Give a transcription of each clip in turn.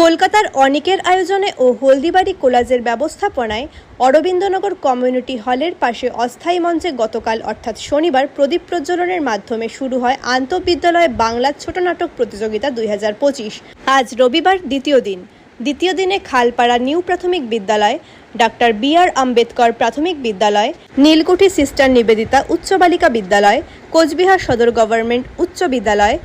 কলকাতার অনিকের আয়োজনে ও হলদিবাড়ি কোলাজের ব্যবস্থাপনায় অরবিন্দনগর কমিউনিটি হলের পাশে অস্থায়ী মঞ্চে গতকাল, অর্থাৎ শনিবার, প্রদীপ প্রজ্বলনের মাধ্যমে শুরু হয় আন্তঃবিদ্যালয় বাংলা ছোট নাটক প্রতিযোগিতা দুই হাজার পঁচিশ। আজ রবিবার দ্বিতীয় দিন। দ্বিতীয় দিনে খালপাড়া নিউ প্রাথমিক বিদ্যালয়, ডাক্তার বি আর আম্বেদকর প্রাথমিক বিদ্যালয়, নীলকুঠি সিস্টার নিবেদিতা উচ্চ বালিকা বিদ্যালয়, কোচবিহার সদর গভর্নমেন্ট উচ্চ বিদ্যালয়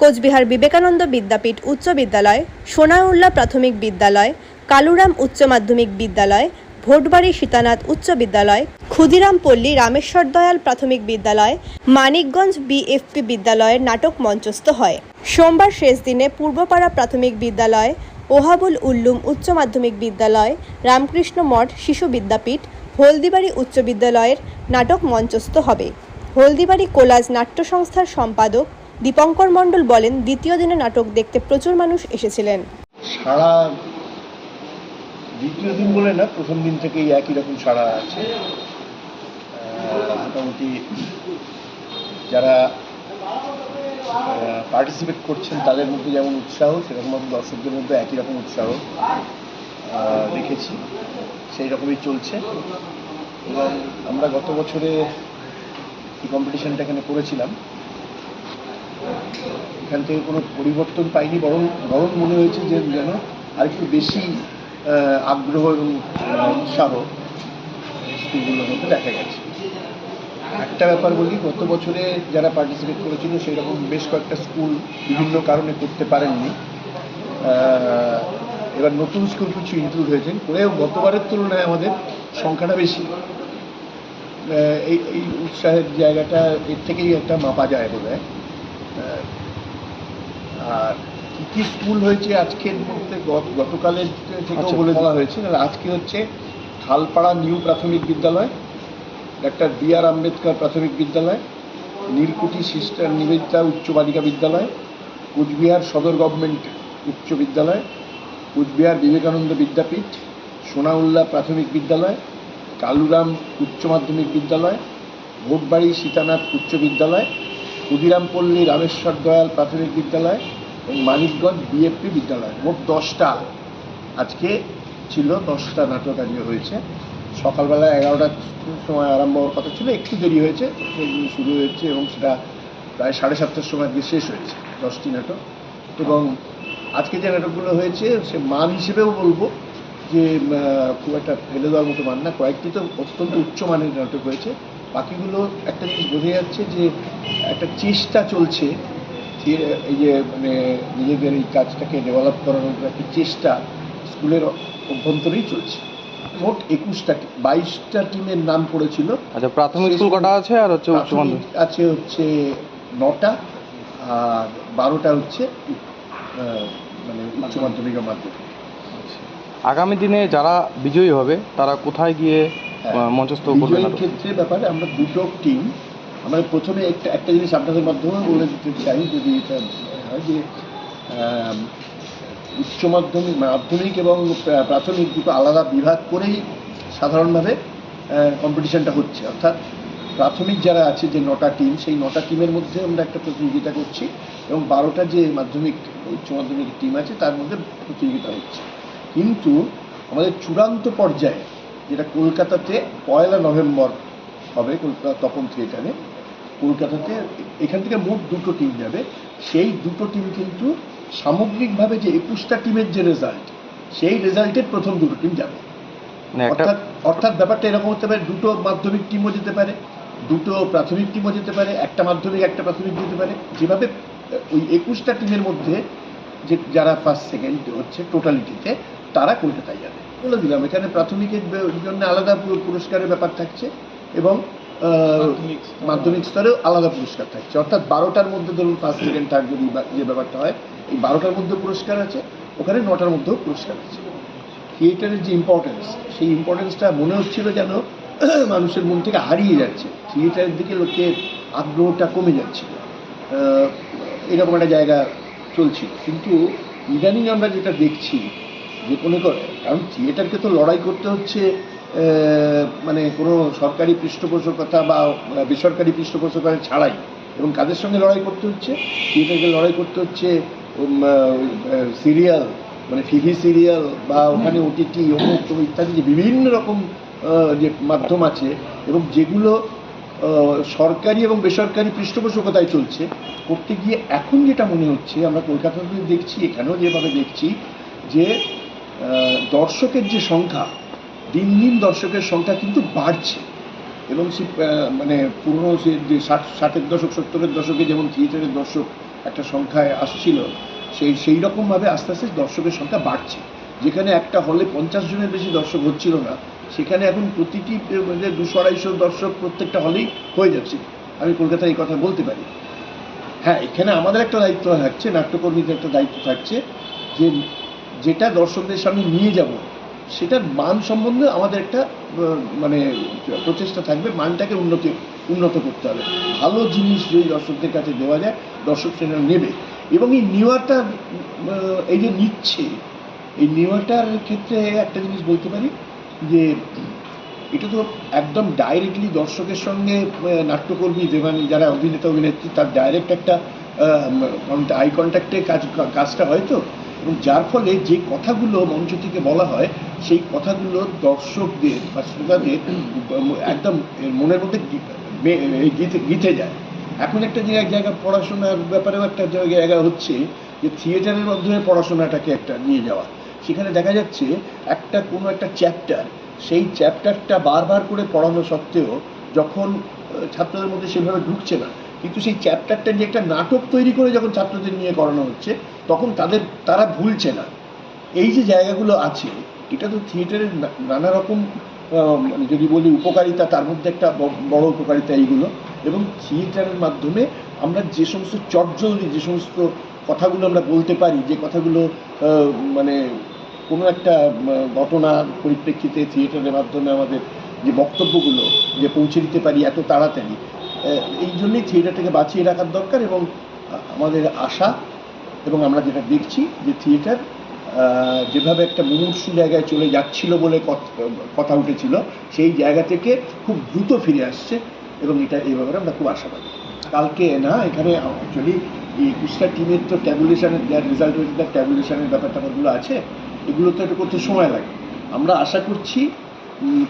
কোচবিহার বিবেকানন্দ বিদ্যাপীঠ উচ্চ বিদ্যালয় সোনাউল্লাহ প্রাথমিক বিদ্যালয়, কালুরাম উচ্চ মাধ্যমিক বিদ্যালয়, ভোটবাড়ি সীতানাথ উচ্চ বিদ্যালয়, ক্ষুদিরাম পল্লী রামেশ্বর দয়াল প্রাথমিক বিদ্যালয়, মানিকগঞ্জ বিএফপি বিদ্যালয়ের নাটক মঞ্চস্থ হয়। সোমবার শেষ দিনে পূর্বপাড়া প্রাথমিক বিদ্যালয়, ওহাবুল উল্লুম উচ্চ মাধ্যমিক বিদ্যালয়, রামকৃষ্ণ মঠ শিশু বিদ্যাপীঠ, হলদিবাড়ি উচ্চ বিদ্যালয়ের নাটক মঞ্চস্থ হবে। হলদিবাড়ি কোলাজ নাট্য সংস্থার সম্পাদক দীপঙ্কর মণ্ডল বলেন, দ্বিতীয় দিনে নাটক দেখতে প্রচুর মানুষ এসেছিলেন। সারা দ্বিতীয় দিন বলে না, প্রথম দিন থেকেই একই রকম সারা আছে। মোটামুটি যারা পার্টিসিপেট করছেন, তাদের মধ্যে যেমন উৎসাহ সেরকম দর্শকদের মধ্যে একই রকম উৎসাহ দেখেছি। সেই রকমই চলছে। এবং আমরা গত বছরে এই কম্পিটিশনটা এখানে করেছিলাম। এখান থেকে কোনো পরিবর্তন পাইনি, বরং বরং মনে হয়েছে যে যেন আরেকটু বেশি আগ্রহ এবং উৎসাহ স্কুলগুলোর মধ্যে দেখা গেছে। একটা ব্যাপার বলি, গত বছরে যারা পার্টিসিপেট করেছিল সেই রকম বেশ কয়েকটা স্কুল বিভিন্ন কারণে করতে পারেননি। এবার নতুন স্কুল কিছু ইনক্লুড হয়েছেন, করেও গতবারের তুলনায় আমাদের সংখ্যাটা বেশি। এই এই উৎসাহের জায়গাটা এর থেকেই একটা মাপা যায় বোধ হয় আর কি কি স্কুল হয়েছে আজকের মধ্যে গত- গতকালের থেকেও আচ্ছা। বলে দেওয়া হয়েছে আর আজকে হচ্ছে খালপাড়া নিউ প্রাথমিক বিদ্যালয় ডাক্তার বি আর আম্বেদকর প্রাথমিক বিদ্যালয় নীলকুঠি সিস্টার নিবেদিতা উচ্চ বালিকা বিদ্যালয় কুচবিহার সদর গভর্নমেন্ট উচ্চ বিদ্যালয় কুচবিহার বিবেকানন্দ বিদ্যাপীঠ সোনাউল্লাহ প্রাথমিক বিদ্যালয় কালুরাম উচ্চ মাধ্যমিক বিদ্যালয় ভোটবাড়ি সীতানাথ উচ্চ বিদ্যালয় ক্ষুদিরামপল্লী রামেশ্বর দয়াল প্রাথমিক বিদ্যালয় মানিকগঞ্জ বিএফপি বিদ্যালয়, মোট দশটা। আজকে ছিল দশটা নাটক আজকে হয়েছে। সকালবেলা এগারোটার সময় আরম্ভ হওয়ার কথা ছিল, একটু দেরি হয়েছে সেগুলো শুরু হয়েছে এবং সেটা প্রায় সাড়ে সাতটার সময় আজকে শেষ হয়েছে, দশটি নাটক। এবং আজকে যে নাটকগুলো হয়েছে, সে মান হিসেবেও বলব যে খুব একটা ফেলে দেওয়ার মতো মান না, কয়েকটি তো অত্যন্ত উচ্চমানের নাটক হয়েছে। বাকিগুলো একটা জিনিস বোঝা যাচ্ছে যে, একটা চেষ্টা চলছে এই যে মানে নিজেদের এই কাজটাকে ডেভেলপ করানোর একটা চেষ্টা স্কুলের অভ্যন্তরেই চলছে। মোট একুশটা বাইশটা টিমের নাম পড়েছিল আচ্ছা প্রাথমিক স্কুল কটা আছে আর হচ্ছে উচ্চ আছে হচ্ছে নটা আর বারোটা হচ্ছে মানে উচ্চ মাধ্যমিক। মাধ্যমিক আগামী দিনে যারা বিজয়ী হবে তারা কোথায় গিয়ে হ্যাঁ। মঞ্চস্থ করবে ক্ষেত্রে ব্যাপারে আমরা দুটো টিম আমরা প্রথমে একটা একটা জিনিস আপনাদের মাধ্যমে বলে দিতে চাই, যদি এটা হয় যে উচ্চ মাধ্যমিক মাধ্যমিক এবং প্রাথমিক দুটো আলাদা বিভাগ করেই সাধারণভাবে কম্পিটিশনটা হচ্ছে। অর্থাৎ প্রাথমিক যারা আছে, যে নটা টিম সেই নটা টিমের মধ্যে আমরা একটা প্রতিযোগিতা করছি এবং বারোটা যে মাধ্যমিক, উচ্চ মাধ্যমিক টিম আছে, তার মধ্যে প্রতিযোগিতা হচ্ছে। কিন্তু আমাদের চূড়ান্ত পর্যায়ে, যেটা কলকাতাতে পয়লা নভেম্বর হবে, কলকাতা তপন থিয়েটারে কলকাতাতে এখান থেকে মোট দুটো টিম যাবে। সেই দুটো টিম কিন্তু সামগ্রিকভাবে যে একুশটা টিমের যে রেজাল্ট সেই রেজাল্টের প্রথম দুটো টিম যাবে। অর্থাৎ অর্থাৎ ব্যাপারটা এরকম হতে পারে দুটো মাধ্যমিক টিমও যেতে পারে দুটো প্রাথমিক টিমও যেতে পারে একটা মাধ্যমিক একটা প্রাথমিক যেতে পারে। যেভাবে ওই একুশটা টিমের মধ্যে যে যারা ফার্স্ট সেকেন্ড হচ্ছে টোটালিটিতে তারা কলকাতায় যাবে। বলে দিলাম এখানে প্রাথমিকের জন্য আলাদা পুরস্কারের ব্যাপার থাকছে এবং মাধ্যমিক স্তরেও আলাদা পুরস্কার থাকছে। অর্থাৎ বারোটার মধ্যে ধরুন ফার্স্ট সেকেন্ড থার্ড যদি যে ব্যাপারটা হয়, এই বারোটার মধ্যে পুরস্কার আছে, ওখানে নটার মধ্যেও পুরস্কার আছে। থিয়েটারের যে ইম্পর্টেন্স সেই ইম্পর্টেন্সটা মনে হচ্ছিল যেন মানুষের মন থেকে হারিয়ে যাচ্ছে। থিয়েটারের দিকে লোকের আগ্রহটা কমে যাচ্ছিল এরকম একটা জায়গা চলছিল। কিন্তু ইদানিং আমরা যেটা দেখছি, যে কোনো কারণ থিয়েটারকে তো লড়াই করতে হচ্ছে মানে কোনো সরকারি পৃষ্ঠপোষকতা বা বেসরকারি পৃষ্ঠপোষকতা ছাড়াই। এবং কাদের সঙ্গে লড়াই করতে হচ্ছে? থিয়েটারকে লড়াই করতে হচ্ছে সিরিয়াল মানে টিভি সিরিয়াল বা ওখানে ওটিটি, অমুক ইত্যাদি যে বিভিন্ন রকম যে মাধ্যম আছে এবং যেগুলো সরকারি এবং বেসরকারি পৃষ্ঠপোষকতায় চলছে, করতে গিয়ে এখন যেটা মনে হচ্ছে, আমরা কলকাতাতে দেখছি, এখানেও যেভাবে দেখছি, যে দর্শকের যে সংখ্যা দিন দিন দর্শকের সংখ্যা কিন্তু বাড়ছে। এবং মানে পুরনো যে ষাট, ষাটের দশক, সত্তরের দশকে যেমন থিয়েটারের দর্শক একটা সংখ্যায় আসছিল, সেই সেই রকমভাবে আস্তে আস্তে দর্শকের সংখ্যা বাড়ছে। যেখানে একটা হলে পঞ্চাশ জনের বেশি দর্শক হচ্ছিল না, সেখানে এখন প্রতিটি মানে দুশো, আড়াইশো দর্শক প্রত্যেকটা হলেই হয়ে যাচ্ছে। আমি কলকাতায় এই কথা বলতে পারি। হ্যাঁ এখানে আমাদের একটা দায়িত্ব থাকছে, নাট্যকর্মীদের একটা দায়িত্ব থাকছে যে যেটা দর্শকদের সামনে নিয়ে যাব। সেটার মান সম্বন্ধে আমাদের একটা মানে প্রচেষ্টা থাকবে, মানটাকে উন্নতি, উন্নত করতে হবে। ভালো জিনিস যদি দর্শকদের কাছে দেওয়া যায়, দর্শক সেটা নেবে। এবং এই নেওয়াটা এই যে নিচ্ছে, এই নেওয়াটার ক্ষেত্রে একটা জিনিস বলতে পারি, যে এটা তো একদম ডাইরেক্টলি দর্শকের সঙ্গে নাট্যকর্মী যে মানে যারা অভিনেতা, অভিনেত্রী, তার ডাইরেক্ট একটা আই কন্ট্যাক্টে কাজ, কাজটা হয় তো। এবং যার ফলে যে কথাগুলো মঞ্চ থেকে বলা হয়, সেই কথাগুলো দর্শকদের বা শ্রোতাদের একদম মনের মধ্যে গি- বে- এই গীতে গীতে যায়। এখন একটা যে এক জায়গায় পড়াশোনার ব্যাপারেও একটা জায়গা হচ্ছে যে থিয়েটারের মাধ্যমে পড়াশোনাটাকে একটা নিয়ে যাওয়া। সেখানে দেখা যাচ্ছে একটা কোনো একটা চ্যাপ্টার, সেই চ্যাপ্টারটা বারবার করে পড়ানো সত্ত্বেও যখন ছাত্রদের মধ্যে সেভাবে ঢুকছে না, কিন্তু সেই চ্যাপ্টারটা নিয়ে একটা নাটক তৈরি করে যখন ছাত্রদের নিয়ে করানো হচ্ছে তখন তাদের, তারা ভুলছে না। এই যে জায়গাগুলো আছে, এটা তো থিয়েটারের নানা রকম মানে যদি বলি উপকারিতা, তার মধ্যে একটা বড় উপকারিতা এইগুলো। এবং থিয়েটারের মাধ্যমে আমরা যে সমস্ত চটজলদি, যে সমস্ত কথাগুলো আমরা বলতে পারি, যে কথাগুলো মানে কোনো একটা ঘটনা পরিপ্রেক্ষিতে থিয়েটারের মাধ্যমে আমাদের যে বক্তব্যগুলো, যে পৌঁছে দিতে পারি এত তাড়াতাড়ি এই জন্যই থিয়েটারটাকে বাঁচিয়ে রাখার দরকার এবং আমাদের আশা এবং আমরা যেটা দেখছি যে থিয়েটার যেভাবে একটা মুমূর্ষু জায়গায় চলে যাচ্ছিল বলে কথ- উঠেছিল, সেই জায়গা থেকে খুব দ্রুত ফিরে আসছে এবং এটা এই ব্যাপারে আমরা খুব আশাবাদী। কালকে না, এখানে অ্যাকচুয়ালি এই একুশটা টিমের তো ট্যাবুলেশনের রেজাল্ট হয়েছে তার ট্যাবুলেশনের ব্যাপার ট্যাপারগুলো আছে, এগুলো তো একটু করতে সময় লাগে। আমরা আশা করছি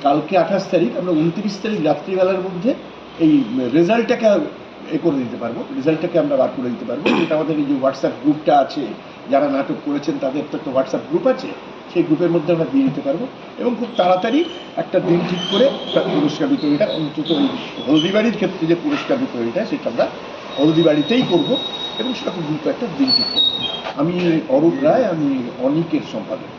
কালকে আঠাশ তারিখ, আমরা উনত্রিশ তারিখ রাত্রিবেলার মধ্যে এই রেজাল্টটাকে এ করে দিতে পারব, রেজাল্টটাকে আমরা বার করে দিতে পারব। যেটা আমাদের এই যে হোয়াটসঅ্যাপ গ্রুপটা আছে, যারা নাটক করেছেন, তাদের তো একটা হোয়াটসঅ্যাপ গ্রুপ আছে, সেই গ্রুপের মধ্যে আমরা দিয়ে দিতে পারব এবং খুব তাড়াতাড়ি একটা দিন ঠিক করে পুরস্কার বিতরণীটা অন্তত হলদিবাড়ির ক্ষেত্রে যে পুরস্কার বিতরণীটা, সেটা আমরা হলদিবাড়িতেই করব এবং সেটা খুব দ্রুত একটা দিন ঠিক করব। আমি অরূপ রায়, আমি অনিকের সম্পাদক।